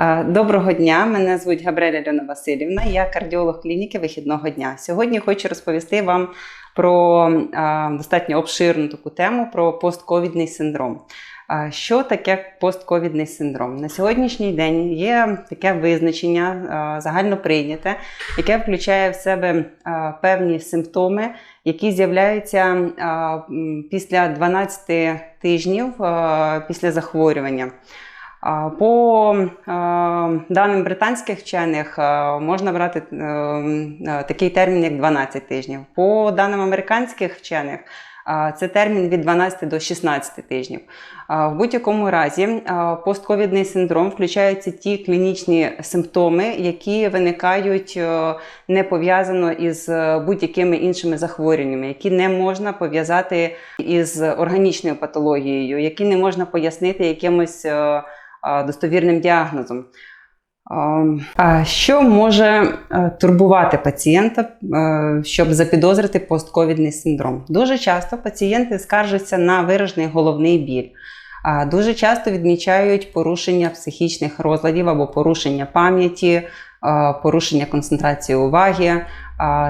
Е, Доброго дня, мене звуть Габреля Альона Васильівна, я кардіолог клініки вихідного дня. Сьогодні хочу розповісти вам про е, достатньо обширну таку тему про постковідний синдром. Е, Що таке постковідний синдром? На сьогоднішній день є таке визначення е, загально прийняте, яке включає в себе певні симптоми, які з'являються після 12 тижнів після захворювання. По даним британських вчених можна брати е, е, такий термін, як 12 тижнів. По даним американських вчених це термін від 12 до 16 тижнів. В будь-якому разі постковідний синдром включаються ті клінічні симптоми, які виникають е, не пов'язано із будь-якими іншими захворюваннями, які не можна пов'язати із органічною патологією, які не можна пояснити якимось достовірним діагнозом. А що може е, турбувати пацієнта, е, щоб запідозрити постковідний синдром? Дуже часто пацієнти скаржаться на виражений головний біль. А Дуже часто відмічають порушення психічних розладів або порушення пам'яті, е, порушення концентрації уваги,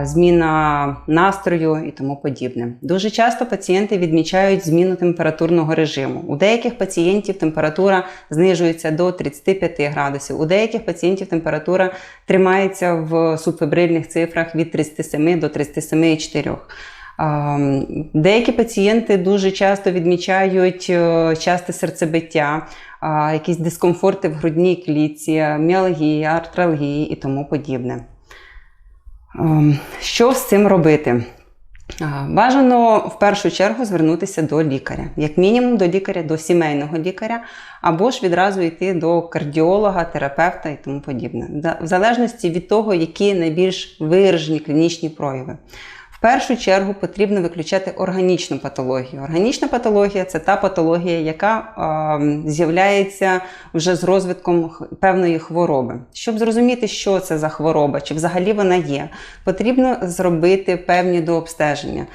зміна настрою і тому подібне. Дуже часто пацієнти відмічають зміну температурного режиму. У деяких пацієнтів температура знижується до 35 градусів, у деяких пацієнтів температура тримається в субфебрильних цифрах від 37 до 37,4. Деякі пацієнти дуже часто відмічають е, часте серцебиття, якісь дискомфорти в грудній клітці, міалгії, артралгії і тому подібне. Ем, Що з цим робити? Бажано в першу чергу звернутися до лікаря, як мінімум до лікаря, до сімейного лікаря, або ж відразу йти до кардіолога, терапевта і тому подібне, в залежності від того, які найбільш виражені клінічні прояви. Першу чергу потрібно виключати органічну патологію. Органічна патологія це та патологія, яка е, з'являється вже з розвитком певної хвороби. Щоб зрозуміти, що це за хвороба, чи взагалі вона є, потрібно зробити певні дообстеження.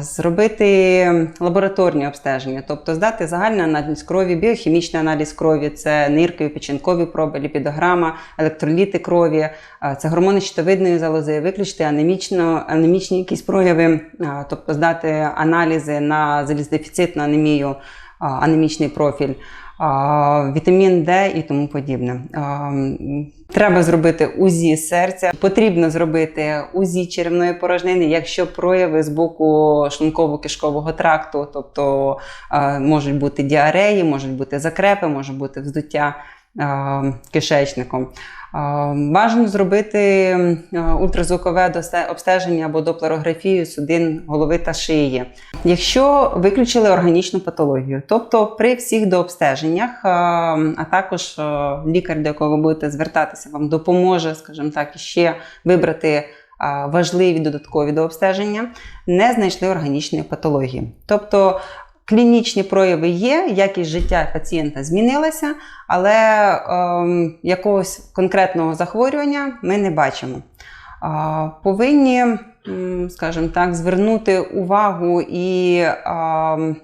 Зробити лабораторні обстеження, тобто здати загальний аналіз крові, біохімічний аналіз крові, це ниркові, печінкові проби, ліпідограма, електроліти крові, це гормони щитовидної залози, виключити анемічно, анемічні якісь прояви, тобто здати аналізи на заліздефіцитну анемію, анемічний профіль, вітамін Д і тому подібне. Треба зробити УЗІ серця, потрібно зробити УЗІ черевної порожнини, якщо прояви з боку шлунково-кишкового тракту, тобто можуть бути діареї, можуть бути закрепи, може бути вздуття кишечником. А, Бажано зробити ультразвукове досе- обстеження або доплерографію судин голови та шиї. Якщо виключили органічну патологію, тобто при всіх дообстеженнях, а, а також лікар, до якого ви будете звертатися, вам допоможе, скажімо так, ще вибрати важливі додаткові дообстеження, не знайшли органічної патології. Тобто клінічні прояви є, якість життя пацієнта змінилася, але ем, якогось конкретного захворювання ми не бачимо. А, Повинні, скажімо так, звернути увагу і м,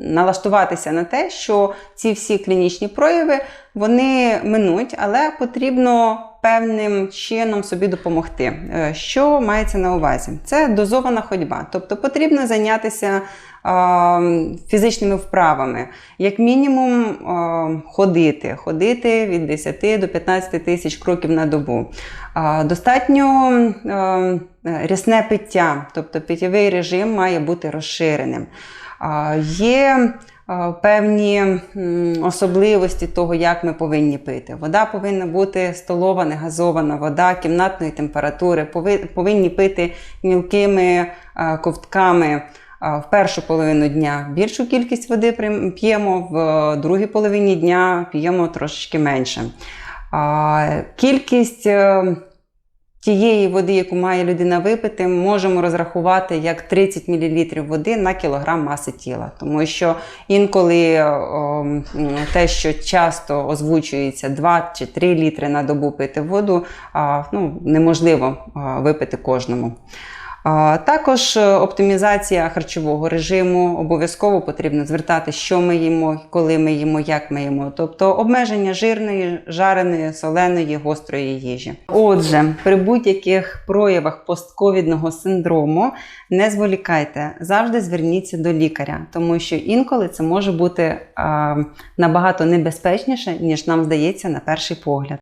налаштуватися на те, що ці всі клінічні прояви вони минуть, але потрібно певним чином собі допомогти. Е, Що мається на увазі? Це дозована ходьба, тобто потрібно зайнятися фізичними вправами, як мінімум ходити, ходити від 10 до 15 тисяч кроків на добу. Достатньо рясне пиття, тобто питєвий режим має бути розширеним. Є певні особливості того, як ми повинні пити. Вода повинна бути столова, не газована вода кімнатної температури, Пови- повинні пити мілкими ковтками. В першу половину дня більшу кількість води п'ємо, в е, другій половині дня п'ємо трошечки менше. Кількість е, тієї води, яку має людина випити, можемо розрахувати як 30 мл води на кілограм маси тіла. Тому що інколи те, що часто озвучується 2 чи 3 літри на добу пити воду, ну, неможливо випити кожному. Також е, оптимізація харчового режиму. Обов'язково потрібно звертати, що ми їмо, коли ми їмо, як ми їмо. Тобто обмеження жирної, жареної, соленої, гострої їжі. Отже, при будь-яких проявах постковідного синдрому не зволікайте, завжди зверніться до лікаря, тому що інколи це може бути а, набагато небезпечніше, ніж нам здається на перший погляд.